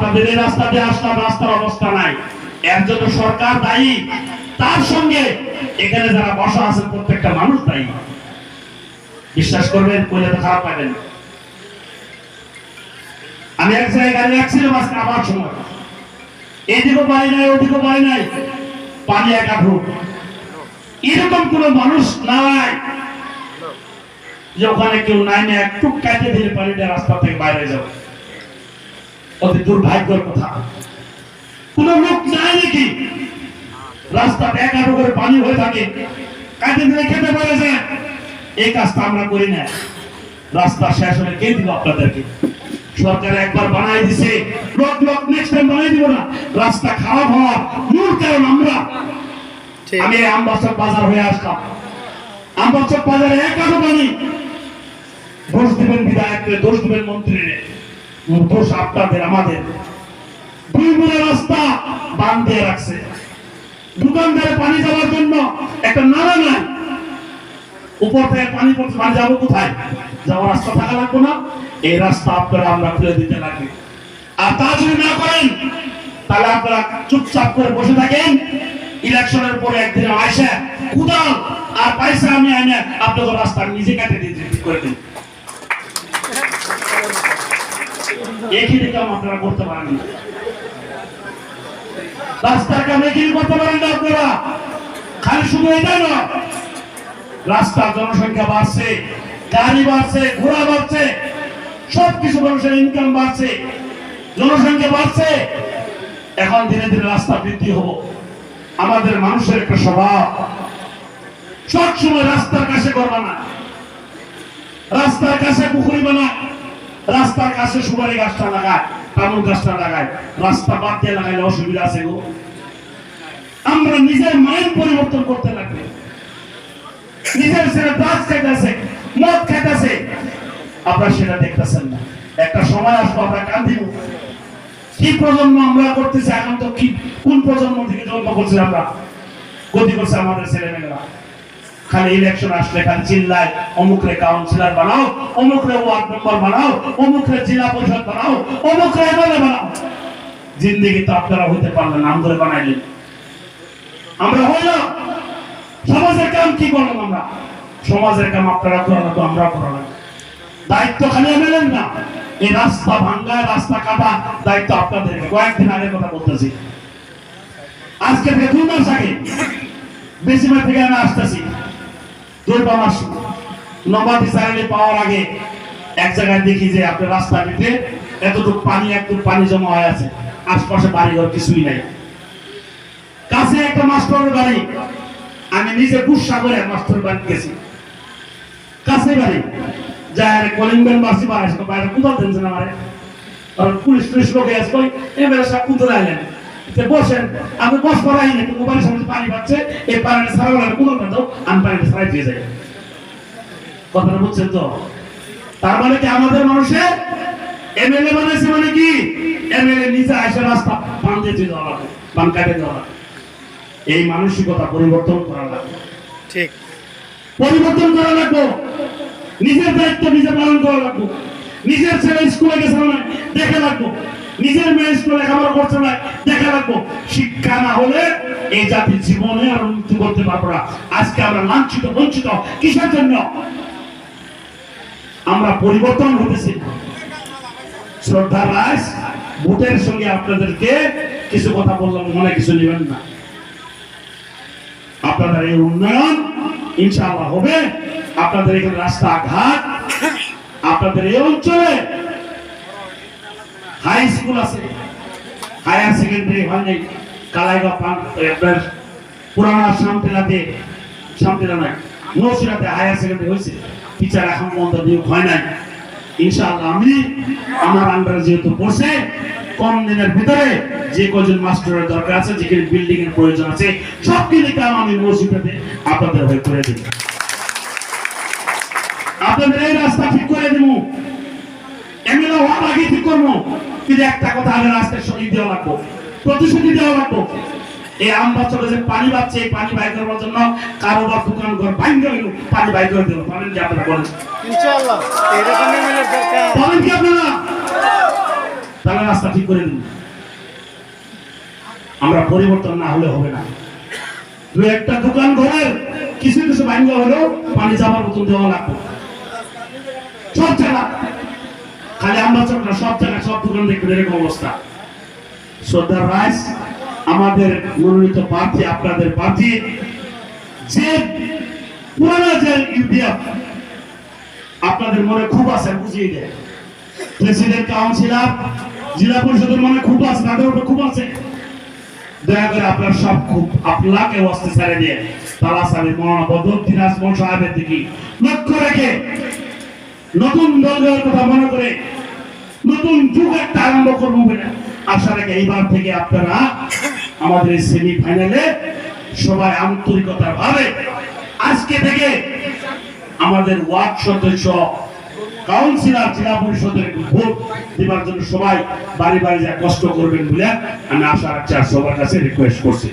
আপনাদের এই রাস্তা দিয়ে আসলাম, রাস্তার অবস্থা নাই। এর জন্য সরকার দায়ী। তার সঙ্গে এখানে যারা বসা আছেন, প্রত্যেকটা মানুষ দায়ী। বিশ্বাস করবেন, কইলে তো খারাপ পাবেন আমি এক জায়গায় গাড়ি রাখছিলাম আজকে আমার সময়। এদিকেও পানি নাই, ওদিকেও পানি নাই। পানি একা ঢুক এরকম কোন মানুষ নাই যে ওখানে কেউ নাই না, একটু কাটে দিলে পানিটা রাস্তা থেকে বাইরে যাবে। অতি দুর্ভাগ্যের কথা। কোন লোক নাই নাকি? রাস্তা একাডো করে পানি হয়ে থাকে। কাটে দিলে খেতে পারে যায় এই কাজটা আমরা করি না। রাস্তা শেষ হলে কে দিব আপনাদেরকে? সরকার একবার বানাই দিছে। ব্লক ব্লক নেক্সট টাইম বানাই দিব না। রাস্তা খারাপ হওয়ার মূল কারণ আমরা। আমি আমবাসক বাজার হয়ে আসলাম। আমবাসক বাজারে এক কাঠো পানি। দোষ দিবেন বিধায়ককে দোষ দিবেন মন্ত্রীরে দোষ আপনাদের, আমাদের। দুই রাস্তা বান দিয়ে রাখছে। দোকানদারে পানি যাওয়ার জন্য একটা নালা নাই। উপর থেকে পানি পড়ছে, পানি যাব কোথায়? যাওয়ার রাস্তা থাকা লাগবে না। এই রাস্তা আপনারা, আমরা খুলে দিতে লাগবে। আর তা যদি না করেন, তাহলে আপনারা চুপচাপ করে বসে থাকেন। ইলেকশনের পরে একদিন আয়সা কুদাল আর পয়সা আমি আইনে আপনাদের রাস্তা নিজে কাটে ঠিক করে দিন। আপনারা করতে পারেন করতে পারেন না আপনারা। খালি শুধু এটা না রাস্তার জনসংখ্যা বাড়ছে, গাড়ি বাড়ছে, ঘোড়া বাড়ছে মানুষের ইনকাম বাড়ছে, জনসংখ্যা বাড়ছে। এখন ধীরে ধীরে রাস্তা বৃদ্ধি হব। আমাদের মানুষের একটা স্বভাব। সব সময় রাস্তার কাছে করবা না রাস্তার কাছে পুকুরি বানায়। রাস্তার কাছে সুপারি গাছটা লাগায় তামুল গাছটা লাগায়। রাস্তা বাদ দিয়ে লাগাইলে অসুবিধা আছে গো। আমরা নিজের মাইন্ড পরিবর্তন করতে লাগবে। নিজের ছেলে ড্রাগস মদ আপনারা সেটা দেখতেছেন না। একটা সময় আসব আমরা কান্দিব কি প্রজন্ম আমরা করতেছি, এখন তো কি কোন প্রজন্ম থেকে জন্ম আমরা? গতি করছে আমাদের ছেলে মেয়েরা খালি ইলেকশন আসলে খালি চিল্লায় অমুক রে কাউন্সিলর বানাও অমুক রে ওয়ার্ড মেম্বার বানাও অমুক রে জেলা পরিষদ বানাও অমুক রে এমএলএ বানাও। জিন্দেগি তো আপনারা হইতে পারলেন নাম ধরে বানাইলেন আমরা হইলাম সমাজের কাম কি করলাম আমরা? সমাজের কাম আপনারা করানো তো আমরা করালাম দায়িত্ব খালি এমএলএন না। এই রাস্তা ভাঙ্গা, রাস্তা কাটা, দায়িত্ব আপনাদের। কয়েকদিন আগের কথা বলতেছি। আজকে থেকে দুই মাস আগে। বেশিরভাগ থেকে আমি আসতেছি। পানি একটু মাস্টারের বাড়ি। আমি নিজে গুসা করে মাস্টার বাড়ি গেছি। কাছে বাড়ি। যার কলিং বেল বাইরে কোথাও দেনছেন আমারে? কারণ পুলিশ টুলিশ লোকে আছে এবারে সব আইলেন? তে বসেন আমি বস করাই না মোবাইলের সামনে পানি পাচ্ছে এই পানিটা সারা বেলা কোনো না দাও আমি পানিটা সারাই দিয়ে যাই। কথাটা বুঝছেন তো? তার মানে কি আমাদের মানুষের এমএলএ বানাইছে মানে কি? এমএলএ নিচে আসে রাস্তা পান দিয়ে দেওয়া লাগে পান কাটে দেওয়া লাগে এই মানসিকতা পরিবর্তন করা লাগবে। ঠিক। পরিবর্তন করা লাগবে। নিজের দায়িত্ব নিজে পালন করা লাগবে। নিজের ছেলে স্কুলে গেছে না দেখে লাগবো। নিজের মেয়ে স্কুলে লেখাপড়া করছে না, দেখে লাগবো। শিক্ষা না হলে এই জাতির জীবনে আর উন্নতি করতে পারব না। আজকে আমরা লাঞ্ছিত, বঞ্চিত কিসের জন্য? আমরা পরিবর্তন হতেছি শ্রদ্ধা রাজ, ভোটের সঙ্গে আপনাদেরকে কিছু কথা বললাম, মনে কিছু নেবেন না। আপনাদের এই উন্নয়ন ইনশাআল্লাহ হবে। আপনাদের এখানে রাস্তাঘাট, আপনাদের এই অঞ্চলে হাই স্কুল আছে হায়ার সেকেন্ডারি হয় নাই। কালাইগা পান আপনার পুরানা শামটিলাতে শামটিলা নাই নৌসিরাতে হায়ার সেকেন্ডারি হয়েছে। টিচার এখন পর্যন্ত নিয়োগ হয় নাই। ইনশাআল্লাহ আমি আমার আন্ডারে যেহেতু পড়ছে, কম দিনের ভিতরে যে কজন মাস্টারের দরকার আছে, যেখানে বিল্ডিং এর প্রয়োজন আছে সব কিছু কাম আমি মসজিদে আপনাদের হয়ে করে দিই। আপনাদের এই রাস্তা ঠিক করে দিব এমএলএ হওয়ার আগে ঠিক করব কিন্তু একটা কথা আমি রাস্তায় সরিয়ে দেওয়া লাগবো প্রতিশ্রুতি দেওয়া লাগবো। এই আম বছরে যে পানি পাচ্ছে এই পানি বাইর করবার জন্য কারোবার দোকান ঘর ভাঙ্গে হইল পানি বাইর করে দেবো পারেন কি আপনারা বলেন? ইনশাআল্লাহ দরকার। বলেন কি আপনারা? তাহলে রাস্তা ঠিক করে দিন। আমরা পরিবর্তন না হলে হবে না। দু একটা দোকান ঘরের কিছু কিছু ভাঙ্গা হলেও পানি যাবার মতন দেওয়া লাগবে। সব জায়গা খালি আমরা চোখ না, সব জায়গায় সব দোকান দেখবেন এরকম অবস্থা। শ্রদ্ধার রাইস, আমাদের মনোনীত প্রার্থী, আপনাদের প্রার্থী, যে পুরানা যে ইউডিএফ আপনাদের মনে খুব আছে, বুঝিয়ে দেয়। প্রেসিডেন্ট কাউন্সিলর জেলা পরিষদের মনে খুব আছে, তাদের উপরে খুব আছে। দয়া করে আপনার সব খুব, আপনাকে অস্তে ছেড়ে দিয়ে তালা সাহেব মৌলানা বদরুদ্দিন সাহেবের দিকে লক্ষ্য রেখে নতুন দেওয়ার কথা মনে করে নতুন যুগ একটা আরম্ভ করব বলে আশা রেখে এইবার থেকে আপনারা আমাদের এই সেমি ফাইনালে সবাই আন্তরিকতা ভাবে আজকে থেকে আমাদের ওয়ার্ড সদস্য, কাউন্সিলর, জেলা পরিষদের ভোট দেওয়ার জন্য সবাই বাড়ি বাড়ি যা কষ্ট করবেন বলে আমি আশা রাখছি আর সবার কাছে রিকোয়েস্ট করছি।